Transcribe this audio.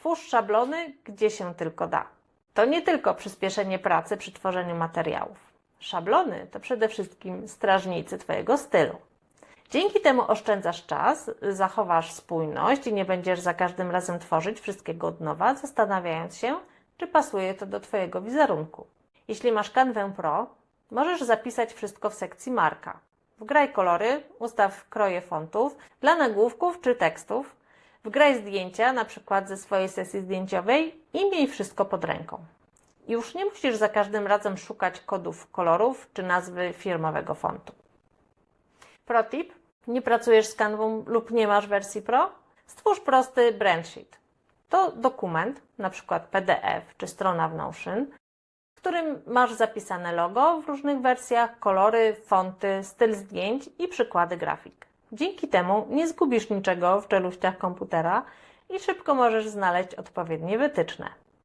Twórz szablony, gdzie się tylko da. To nie tylko przyspieszenie pracy przy tworzeniu materiałów. Szablony to przede wszystkim strażnicy Twojego stylu. Dzięki temu oszczędzasz czas, zachowasz spójność i nie będziesz za każdym razem tworzyć wszystkiego od nowa, zastanawiając się, czy pasuje to do Twojego wizerunku. Jeśli masz Canwę Pro, możesz zapisać wszystko w sekcji marka. Wgraj kolory, ustaw kroje fontów dla nagłówków czy tekstów, wgraj zdjęcia, na przykład ze swojej sesji zdjęciowej i miej wszystko pod ręką. Już nie musisz za każdym razem szukać kodów kolorów czy nazwy firmowego fontu. ProTip. Nie pracujesz z Canvą lub nie masz wersji Pro? Stwórz prosty brandsheet. To dokument, na przykład PDF czy strona w Notion, w którym masz zapisane logo w różnych wersjach, kolory, fonty, styl zdjęć i przykłady grafik. Dzięki temu nie zgubisz niczego w czeluściach komputera i szybko możesz znaleźć odpowiednie wytyczne.